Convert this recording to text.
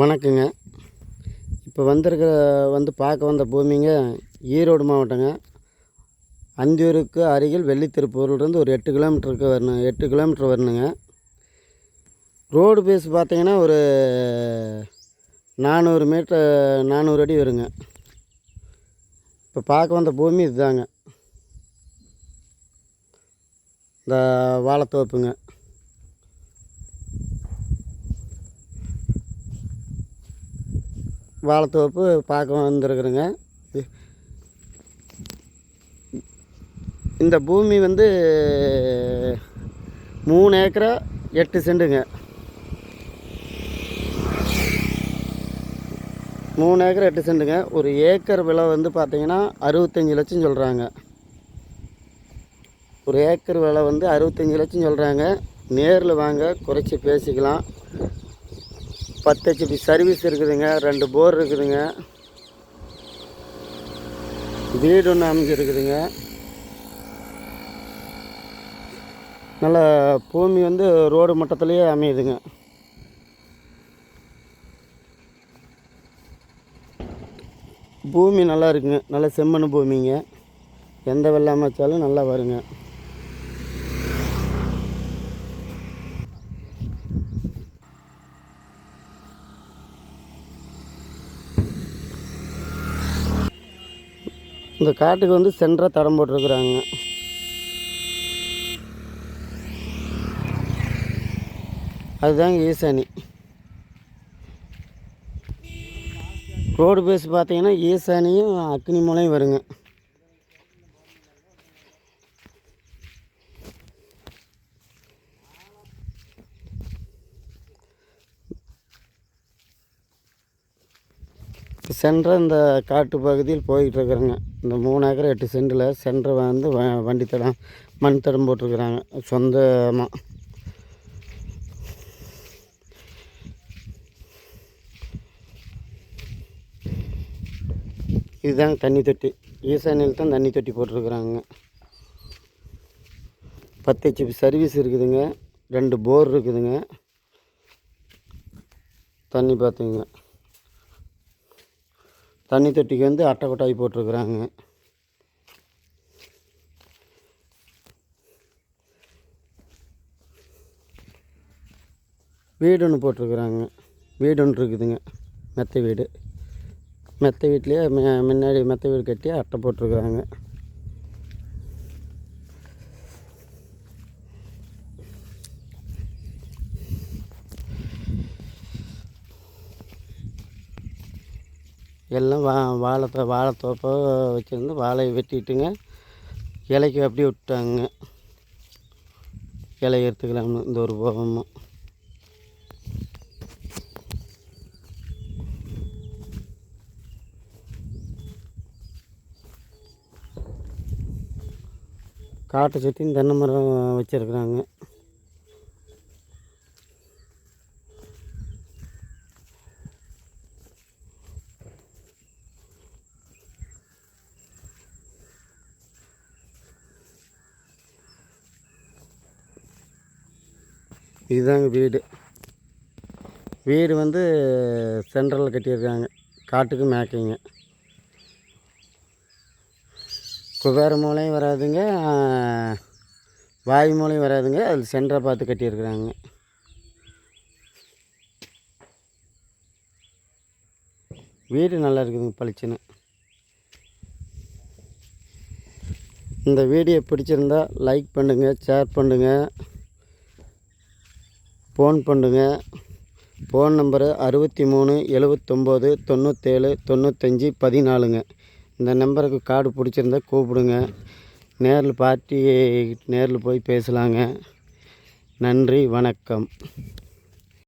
வணக்கங்க. இப்போ வந்திருக்கிற வந்து பார்க்க வந்த பூமிங்க ஈரோடு மாவட்டங்க. அந்தியூருக்கு அருகில் வெள்ளித்திருப்பூர்லேருந்து ஒரு எட்டு கிலோமீட்டருக்கு வரணும் எட்டு கிலோமீட்டர் வரணுங்க. ரோடு பேஸ் பார்த்தீங்கன்னா ஒரு நானூறு மீட்டர் நானூறு அடி வருங்க. இப்போ பார்க்க வந்த பூமி இதுதாங்க. இந்த வாழைத்தோப்புங்க. வாழைத்தோப்பு பார்க்க வந்திருக்குறேங்க. இந்த பூமி வந்து மூணு ஏக்கரா எட்டு செண்டுங்க. மூணு ஏக்கர் எட்டு செண்டுங்க. ஒரு ஏக்கர் விலை வந்து பார்த்தீங்கன்னா அறுபத்தஞ்சி லட்சம் சொல்கிறாங்க ஒரு ஏக்கர் விலை வந்து அறுபத்தஞ்சி லட்சம் சொல்கிறாங்க நேரில் வாங்க குறைச்சி பேசிக்கலாம். பத்து ஹெச்பி சர்வீஸ் இருக்குதுங்க. ரெண்டு போர் இருக்குதுங்க. வீடு ஒன்று அமைஞ்சிருக்குதுங்க. நல்ல பூமி வந்து ரோடு மட்டத்துலேயே அமையுதுங்க. பூமி நல்லா இருக்குங்க. நல்ல செம்மண் பூமிங்க. எந்த வெள்ளாமல் வச்சாலும் நல்லா வருங்க. இந்த காட்டுக்கு வந்து சென்டராக தடம் போட்டிருக்குறாங்க. அதுதாங்க ஈசானி. ரோடு பேஸ் பார்த்தீங்கன்னா ஈசானியும் அக்னி மூலையும் இப்போ சென்ற இந்த காட்டு பகுதியில் போய்கிட்டு இருக்கிறேங்க இந்த மூணு ஏக்கர் எட்டு சென்டில் சென்டர் வந்து வ- வண்டி தடம் மண் தடம் போட்டிருக்கிறாங்க. சொந்தமாக இதுதாங்க தண்ணி தொட்டி. ஈசானியில் தான் தண்ணி தொட்டி போட்டிருக்குறாங்க. பத்து ஹெச்பி சர்வீஸ் இருக்குதுங்க. ரெண்டு போர் இருக்குதுங்க. தண்ணி பார்த்துங்க தண்ணி தொட்டிக்கு வந்து அட்டை கொட்டாய் போட்டிருக்குறாங்க. வீடு ஒன்று போட்டிருக்குறாங்க. வீடு ஒன்று இருக்குதுங்க. மெத்தை வீடு. மெத்தை வீட்லேயே மு- முன்னாடி மெத்தை வீடு கட்டி அட்டை போட்டிருக்குறாங்க. எல்லாம் வா வாழை வாழைத்தோப்பை வச்சுருந்து வாழையை வெட்டிட்டுங்க இலைக்கு அப்படியே விட்டாங்க. இலை எடுத்துக்கலாம்னு இந்த ஒரு போகமும் காட்டை சுற்றியும் தென்னை மரம் வச்சுருக்குறாங்க. இதுதாங்க வீடு. வீடு வந்து சென்ட்ரலில் கட்டியிருக்காங்க. காட்டுக்கு மேய்க்கிங்க குபேர மூலையும் வராதுங்க. வாயு மூலையும் வராதுங்க. அதில் சென்டரை பார்த்து கட்டியிருக்கிறாங்க. வீடு நல்லா இருக்குதுங்க பளிச்சுன்னு. இந்த வீடியோ பிடிச்சிருந்தா லைக் பண்ணுங்கள் ஷேர் பண்ணுங்கள் ஃபோன் பண்ணுங்க. ஃபோன் நம்பரு அறுபத்தி மூணு எழுவத்தொம்போது தொண்ணூற்றேழு தொண்ணூத்தஞ்சு பதினாலுங்க. இந்த நம்பருக்கு கார்டு பிடிச்சிருந்தா கூப்பிடுங்க. நேரில் பார்ட்டி நேரில் போய் பேசலாங்க. நன்றி வணக்கம்.